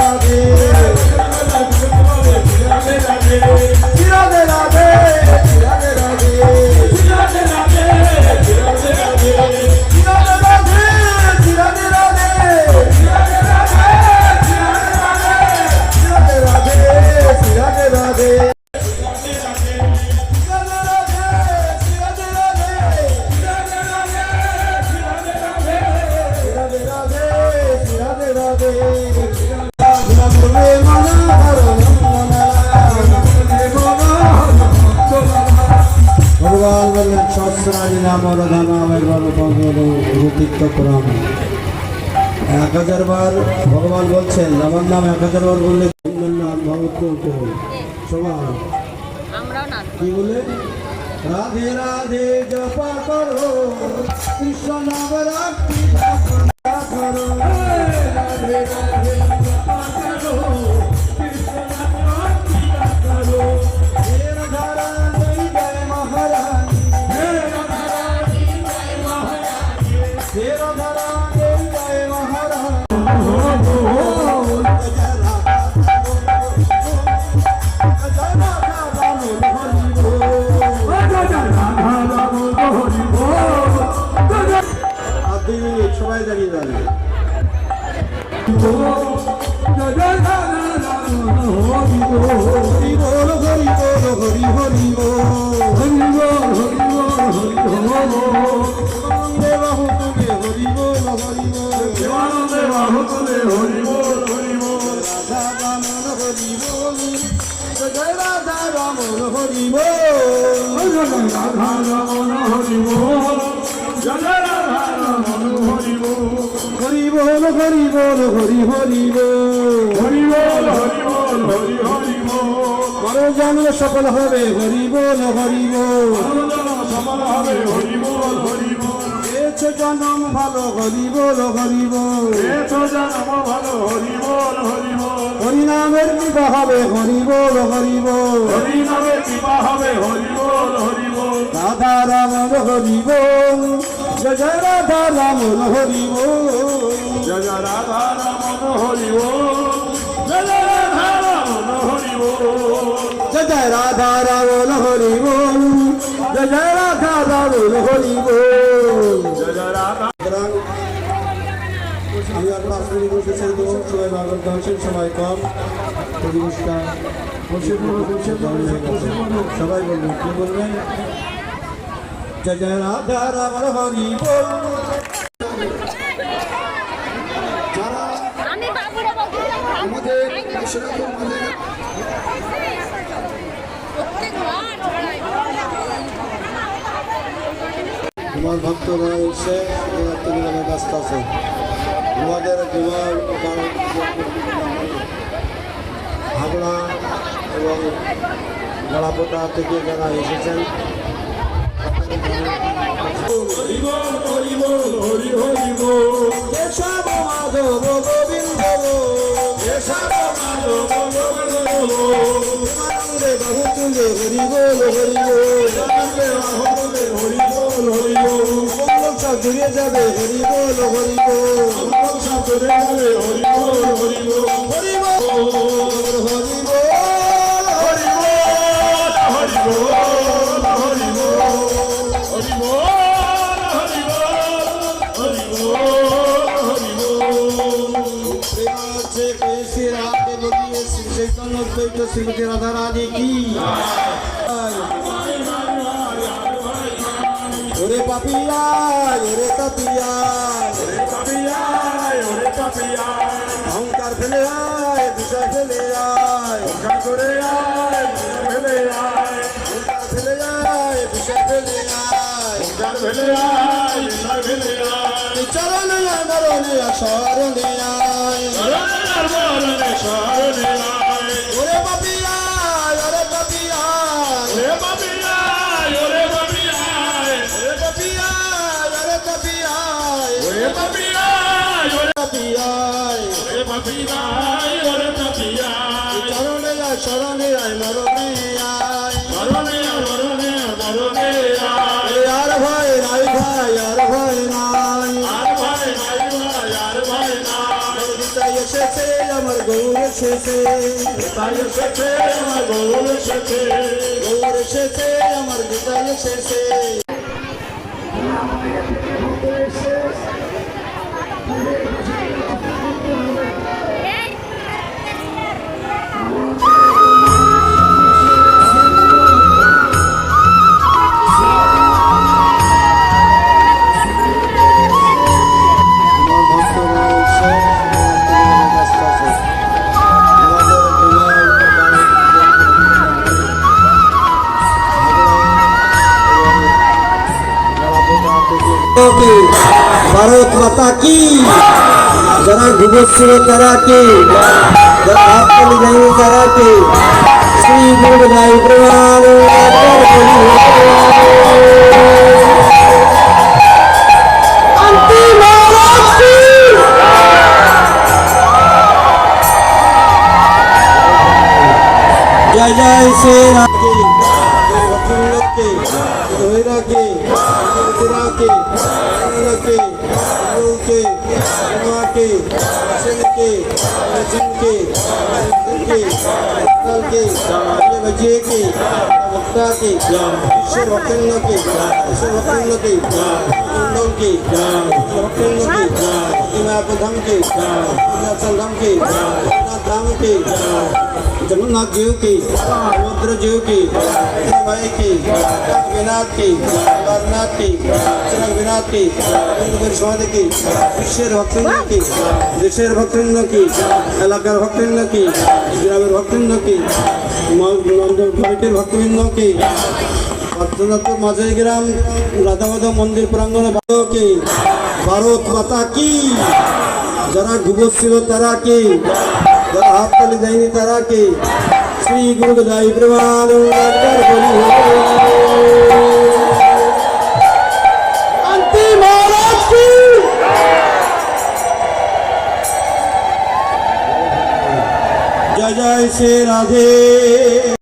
রাধে বললেন সহস্রানি নাম রূপিত্যক্রম এক হাজার বার ভগবান বলছেন আমার নাম এক হাজার বার বললে সমান কি বলে? রাধে রাধে জপা করো কৃষ্ণ নাম রাখি করো। রাধে রাধে হরি বল রাধা রামন হরি বল। বল হরি বল হরি হরি বল হরি বল হরি বল হরি হরি বল করো জানলে সফল হবে হরি বল হরি বল সফল হরি বল হরি বল জনম ভালো হরি বল হরি বল হরি নামের কৃপা হবে হরি বল হরি বল হরি নামের কৃপা হবে হরি বল হরি বল দাদা রাম হরি বল জয় জয় রাধা রামন হরি বল রাধা রামন হরি জয় রাধা রামন হরি জয় জয় রাধা রামন হরি বল জয় জয় রাধা রামন হরি বল জয় রাধা সুতরাং আমি আর পাঁচ মিনিট বসে ছেড়ে দেবো সবাই বাবার দর্শন সবাই কম। পরিবেশটা সবাই বলবেন কি বলবেন? জয় জয় রাধা রামার হরি বল। আমাদের ভক্তরা এসে তুমি আমার ব্যস্ত আছে। আমাদের বিমান হাবড়া এবং গড়াপোতা থেকে যারা এসেছেন জুড়ে যাবে হরি বল হরি বল সব জুড়ে যাবে হরি বল। হরি বল হরি শ্রীমতী রাধা রানী কি? ওরে পাপিয়া, ওরে তাপিয়া। পাপিয়ায় ওরে পাপিয়ায় অহংকার ফেলে আয় ফেলে আয় গান করে আয় ফেলে আয়। অহংকার ফেলে আয় ফেলে আয় গান ফেলে আয়। ফেলে আয় চরণে আয় শরণে আয়। চরণে আয় চরণে আয় মরণে আয়। মরণে মরণে মরণে আয়। আর ভাই নাই ভাই আর ভাই নাই। আর ভাই নাই ভাই আর ভাই নাই। তাই এসেছে আমার গৌর এসেছে। তাই এসেছে আমার গৌর এসেছে। গৌর এসেছে আমার বিকাল এসেছে। আমার ভারত মাতা কি যারা ঘুমোচ্ছিল তারা কে যারা হাত তালি যায়নি তারা কে শ্রী গুরু ভাই প্রমাণ জয় জয় শ্রী রাখি Singapore, Brunei, Myanmar, Singapore, Singapore, Singapore, की जामाली बजे की वक्ता की ईश्वर वकील की ईश्वर वकील की इंदौर की वकील की इमा बधम की इमा सलम की जगन्नाथ धाम के जगन्नाथ जीव की समुद्र जीव की भाई की विनाथ की अमरनाथ की चिरंग विनाथ की इंद्र स्वाद की ईश्वर भक्तों की ईश्वर भक्तों की এলাকার ভক্তবৃন্দ কি গ্রামের ভক্তবৃন্দ কি কমিটির ভক্তবৃন্দ কি অর্থনাথ মাঝে গ্রাম রাধামাধব মন্দির প্রাঙ্গণে কি ভারত মাতা কি যারা ডুবোচ্ছিল তারা কি যারা হাত তালি দেয়নি তারা কি শ্রী গুরু দাই প্রমাণ জয় জয় শ্রী রাধে